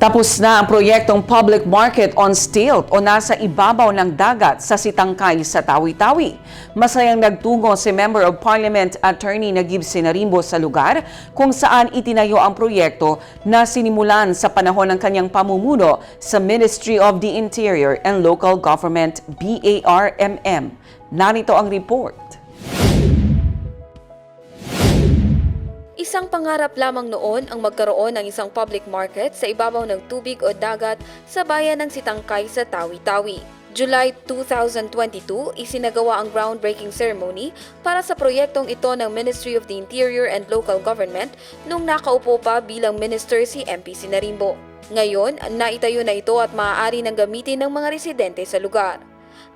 Tapos na ang proyektong Public Market on Stilt o nasa ibabaw ng dagat sa Sitangkay sa Tawi-Tawi. Masayang nagtungo si Member of Parliament Attorney Nagib Sinarimbo sa lugar kung saan itinayo ang proyekto na sinimulan sa panahon ng kanyang pamumuno sa Ministry of the Interior and Local Government BARMM. Narito ang report. Isang pangarap lamang noon ang magkaroon ng isang public market sa ibabaw ng tubig o dagat sa bayan ng Sitangkay sa Tawi-Tawi. July 2022, isinagawa ang groundbreaking ceremony para sa proyektong ito ng Ministry of the Interior and Local Government nung nakaupo pa bilang minister si MP Sinarimbo. Ngayon, naitayo na ito at maaari nang gamitin ng mga residente sa lugar.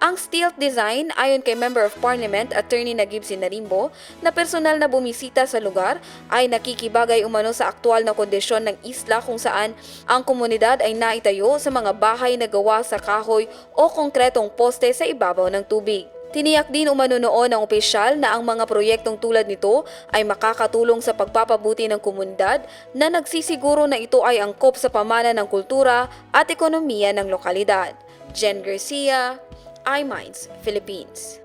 Ang stilt design ayon kay Member of Parliament Attorney Nagib Sinarimbo na personal na bumisita sa lugar ay nakikibagay umano sa aktual na kondisyon ng isla kung saan ang komunidad ay naitayo sa mga bahay na gawa sa kahoy o konkretong poste sa ibabaw ng tubig. Tiniyak din umano noon ng opisyal na ang mga proyektong tulad nito ay makakatulong sa pagpapabuti ng komunidad na nagsisiguro na ito ay angkop sa pamana ng kultura at ekonomiya ng lokalidad. Jen Garcia, iMinds, Philippines.